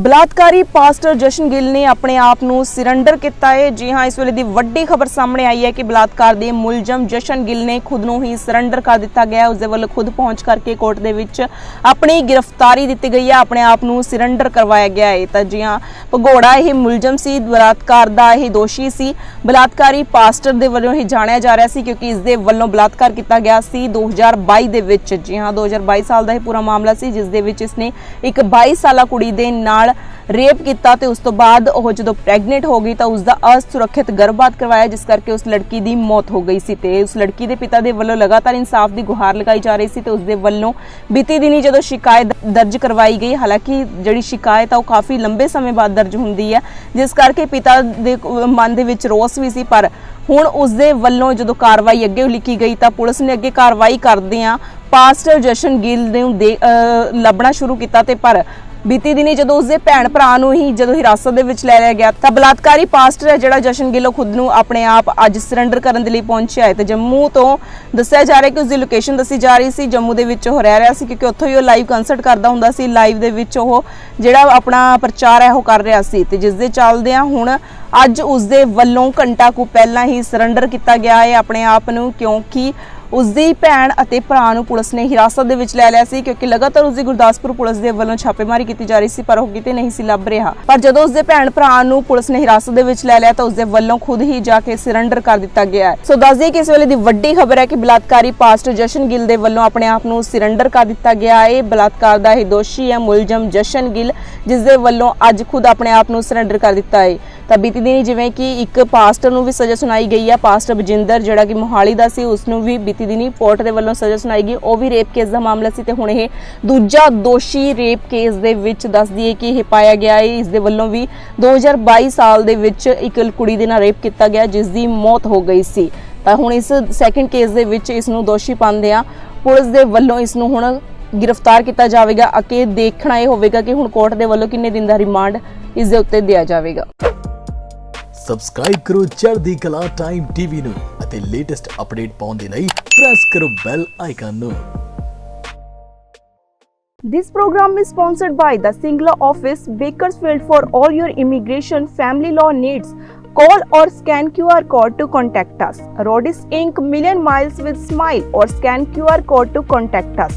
ਬਲਾਤਕਾਰੀ pastor ਜਸ਼ਨ ਗਿੱਲ ਨੇ ਆਪਣੇ ਆਪ ਨੂੰ ਸਰੈਂਡਰ ਕੀਤਾ ਹੈ। ਜੀ ਹਾਂ, ਇਸ ਵੇਲੇ ਦੀ ਵੱਡੀ ਖਬਰ ਸਾਹਮਣੇ ਆਈ ਹੈ ਕਿ ਬਲਾਤਕਾਰ ਦੇ ਮੁਲਜ਼ਮ ਜਸ਼ਨ ਗਿੱਲ ਨੇ ਖੁਦ ਨੂੰ ਹੀ ਸਰੈਂਡਰ ਕਰ ਦਿੱਤਾ ਗਿਆ ਉਸ ਦੇ ਵੱਲੋਂ ਖੁਦ ਪਹੁੰਚ ਕਰਕੇ ਕੋਰਟ ਦੇ ਵਿੱਚ ਆਪਣੀ ਗ੍ਰਿਫਤਾਰੀ ਦਿੱਤੀ ਗਈ ਹੈ। ਆਪਣੇ ਆਪ ਨੂੰ ਸਰੈਂਡਰ ਕਰਵਾਇਆ ਗਿਆ ਹੈ। ਤਾਂ ਜੀ ਹਾਂ, ਭਗੌੜਾ ਇਹ ਮੁਲਜ਼ਮ ਸੀ, ਬਲਾਤਕਾਰ ਦਾ ਇਹ ਦੋਸ਼ੀ ਸੀ। ਬਲਾਤਕਾਰੀ ਪਾਸਟਰ ਦੇ ਵੱਲੋਂ ਹੀ ਜਾਣਿਆ ਜਾ ਰਿਹਾ ਸੀ ਕਿਉਂਕਿ ਇਸ ਦੇ ਵੱਲੋਂ ਬਲਾਤਕਾਰ ਕੀਤਾ ਗਿਆ ਸੀ 2022 ਦੇ ਵਿੱਚ। ਜੀ ਹਾਂ 2022 ਸਾਲ ਦਾ ਇਹ ਪੂਰਾ ਮਾਮਲਾ ਸੀ, ਜਿਸ ਦੇ ਵਿੱਚ ਇਸਨੇ ਇੱਕ 22 ਸਾਲਾ ਕੁੜੀ ਦੇ ਨਾਲ ਰੇਪ ਕੀਤਾ ਤੇ ਉਸ ਤੋਂ ਬਾਅਦ ਉਹ ਜਦੋਂ ਪ੍ਰੈਗਨੈਂਟ ਹੋ ਗਈ ਤਾਂ ਉਸ ਦਾ ਅਸੁਰੱਖਿਅਤ ਗਰਭਪਾਤ ਕਰਵਾਇਆ, ਜਿਸ ਕਰਕੇ ਉਸ ਲੜਕੀ ਦੀ ਮੌਤ ਹੋ ਗਈ ਸੀ ਤੇ ਉਸ ਲੜਕੀ ਦੇ ਪਿਤਾ ਦੇ ਵੱਲੋਂ ਲਗਾਤਾਰ ਇਨਸਾਫ ਦੀ ਗੁਹਾਰ ਲਗਾਈ ਜਾ ਰਹੀ ਸੀ ਤੇ ਉਸ ਦੇ ਵੱਲੋਂ ਬੀਤੀ ਦਿਨੀ ਜਦੋਂ ਸ਼ਿਕਾਇਤ ਦਰਜ ਕਰਵਾਈ ਗਈ, ਹਾਲਾਂਕਿ ਜਿਹੜੀ ਸ਼ਿਕਾਇਤ ਆ ਉਹ ਕਾਫੀ ਲੰਬੇ ਸਮੇਂ ਬਾਅਦ ਦਰਜ ਹੁੰਦੀ ਹੈ, ਜਿਸ ਕਰਕੇ ਪਿਤਾ ਦੇ ਮਨ ਦੇ ਵਿੱਚ ਰੋਸ ਵੀ ਸੀ, ਪਰ ਹੁਣ ਉਸ ਦੇ ਵੱਲੋਂ ਜਦੋਂ ਕਾਰਵਾਈ ਅੱਗੇ ਲਿਖੀ ਗਈ ਤਾਂ ਪੁਲਿਸ ਨੇ ਅੱਗੇ ਕਾਰਵਾਈ ਕਰਦਿਆਂ ਪਾਸਟਰ ਜਸ਼ਨ ਗਿੱਲ ਨੂੰ ਦੇ ਅਹ ਲੱਭਣਾ ਸ਼ੁਰੂ ਕੀਤਾ ਤੇ ਪਰ ਬੀਤੀ ਦਿਨੀ ਜਦੋਂ ਉਸਦੇ ਭੈਣ ਭਰਾ ਨੂੰ ਹੀ ਜਦੋਂ ਹਿਰਾਸਤ ਦੇ ਵਿੱਚ ਲੈ ਲਿਆ ਗਿਆ, ਤਾਂ ਬਲਾਤਕਾਰੀ ਪਾਸਟਰ ਹੈ ਜਿਹੜਾ ਜਸ਼ਨ ਗਿੱਲੋਂ ਖੁਦ ਨੂੰ ਆਪਣੇ ਆਪ ਅੱਜ ਸਰੈਂਡਰ ਕਰਨ ਦੇ ਲਈ ਪਹੁੰਚਿਆ ਹੈ। ਤੇ ਜੰਮੂ ਤੋਂ ਦੱਸਿਆ ਜਾ ਰਿਹਾ ਕਿ ਉਸਦੀ ਲੋਕੇਸ਼ਨ ਦੱਸੀ ਜਾ ਰਹੀ ਸੀ। ਜੰਮੂ ਦੇ ਵਿੱਚ ਉਹ ਰਹਿ ਰਿਹਾ ਸੀ ਕਿਉਂਕਿ ਉੱਥੋਂ ਹੀ ਉਹ ਲਾਈਵ ਕੰਸਰਟ ਕਰਦਾ ਹੁੰਦਾ ਸੀ। ਲਾਈਵ ਦੇ ਵਿੱਚ ਉਹ ਜਿਹੜਾ ਆਪਣਾ ਪ੍ਰਚਾਰ ਹੈ ਉਹ ਕਰ ਰਿਹਾ ਸੀ। ਤੇ ਜਿਸ ਦੇ ਚੱਲਦਿਆਂ ਹੁਣ ਅੱਜ ਉਸਦੇ ਵੱਲੋਂ ਘੰਟਾ ਕੁ ਪਹਿਲਾਂ ਹੀ ਸਰੈਂਡਰ ਕੀਤਾ ਗਿਆ ਹੈ ਆਪਣੇ ਆਪ ਨੂੰ ਕਿਉਂਕਿ ਉਸਦੀ ਭੈਣ ਅਤੇ ਭਰਾ ਨੂੰ ਪੁਲਿਸ ਨੇ ਹਿਰਾਸਤ ਦੇ ਵਿੱਚ ਲੈ ਲਿਆ ਸੀ, ਕਿਉਂਕਿ ਲਗਾਤਾਰ ਉਸਦੀ ਗੁਰਦਾਸਪੁਰ ਪੁਲਿਸ ਦੇ ਵੱਲੋਂ ਛਾਪੇਮਾਰੀ ਕੀਤੀ ਜਾ ਰਹੀ ਸੀ, ਪਰ ਉਹ ਕਿਤੇ ਨਹੀਂ ਸੀ ਲੱਭ ਰਿਹਾ। ਪਰ ਜਦੋਂ ਉਸਦੇ ਭੈਣ ਭਰਾ ਨੂੰ ਪੁਲਿਸ ਨੇ ਹਿਰਾਸਤ ਦੇ ਵਿੱਚ ਲੈ ਲਿਆ, ਤਾਂ ਉਸਦੇ ਵੱਲੋਂ ਖੁਦ ਹੀ ਜਾ ਕੇ ਸਰੈਂਡਰ ਕਰ ਦਿੱਤਾ ਗਿਆ ਹੈ। ਸੋ ਦੱਸ ਦਈਏ ਕਿ ਇਸ ਵੇਲੇ ਦੀ ਵੱਡੀ ਖਬਰ ਹੈ ਕਿ ਬਲਾਤਕਾਰੀ ਪਾਸਟਰ ਜਸ਼ਨ ਗਿੱਲ ਦੇ ਵੱਲੋਂ ਆਪਣੇ ਆਪ ਨੂੰ ਸਰੈਂਡਰ ਕਰ ਦਿੱਤਾ ਗਿਆ ਹੈ। ਬਲਾਤਕਾਰ ਦਾ ਇਹ ਦੋਸ਼ੀ ਹੈ ਮੁਲਜ਼ਮ ਜਸ਼ਨ ਗਿੱਲ, ਜਿਸ ਦੇ ਵੱਲੋਂ ਅੱਜ ਖੁਦ ਆਪਣੇ ਆਪ ਨੂੰ ਸਰੈਂਡਰ ਕਰ ਦਿੱਤਾ ਹੈ। ਤਾਂ ਬੀਤੀ ਦਿਨੀ ਜਿਵੇਂ ਕਿ ਇੱਕ ਪਾਸਟਰ ਨੂੰ ਵੀ ਸਜ਼ਾ ਸੁਣਾਈ ਗਈ ਹੈ ਪਾਸਟਰ ਬਜਿੰਦਰ, ਜਿਹੜਾ ਕਿ ਮੋਹਾਲੀ ਦਾ ਸੀ, ਉਸ ਨੂੰ ਵੀ ਬੀਤੀ ਦਿਨੀ ਕੋਰਟ ਦੇ ਵੱਲੋਂ ਸਜ਼ਾ ਸੁਣਾਈ ਗਈ। ਉਹ ਵੀ ਰੇਪ ਕੇਸ ਦਾ ਮਾਮਲਾ ਸੀ ਤੇ ਹੁਣ ਇਹ ਦੂਜਾ ਦੋਸ਼ੀ ਰੇਪ ਕੇਸ ਦੇ ਵਿੱਚ ਦੱਸ ਦਈਏ ਕਿ ਇਹ ਪਾਇਆ ਗਿਆ ਹੈ। ਇਸ ਦੇ ਵੱਲੋਂ ਵੀ 2022 ਸਾਲ ਦੇ ਵਿੱਚ ਇੱਕ ਕੁੜੀ ਦੇ ਨਾਲ ਰੇਪ ਕੀਤਾ ਗਿਆ, ਜਿਸ ਦੀ ਮੌਤ ਹੋ ਗਈ ਸੀ। ਤਾਂ ਹੁਣ ਇਸ ਸੈਕੰਡ ਕੇਸ ਦੇ ਵਿੱਚ ਇਸ ਨੂੰ ਦੋਸ਼ੀ ਪਾਉਂਦੇ ਆ। ਪੁਲਿਸ ਦੇ ਵੱਲੋਂ ਇਸ ਨੂੰ ਹੁਣ ਗ੍ਰਿਫਤਾਰ ਕੀਤਾ ਜਾਵੇਗਾ। ਅਤੇ ਦੇਖਣਾ ਇਹ ਹੋਵੇਗਾ ਕਿ ਹੁਣ ਕੋਰਟ ਦੇ ਵੱਲੋਂ ਕਿੰਨੇ ਦਿਨ ਦਾ ਰਿਮਾਂਡ ਇਸ ਦੇ ਉੱਤੇ ਦਿਆ ਜਾਵੇਗਾ। ਸਬਸਕ੍ਰਾਈਬ ਕਰੋ ਚੜ੍ਹਦੀ ਕਲਾ ਟਾਈਮ ਟੀਵੀ ਨੂੰ। ಮತ್ತೆ ಲೇಟೆಸ್ಟ್ ಅಪ್ಡೇಟ್ ಪಾਉਂದಿನ press Karo bell icon This program is sponsored by the Singla office, Bakersfield for all your immigration family law needs. Call or scan QR code to contact us. Rodis Inc. Million Miles with Smile or scan QR code to contact us.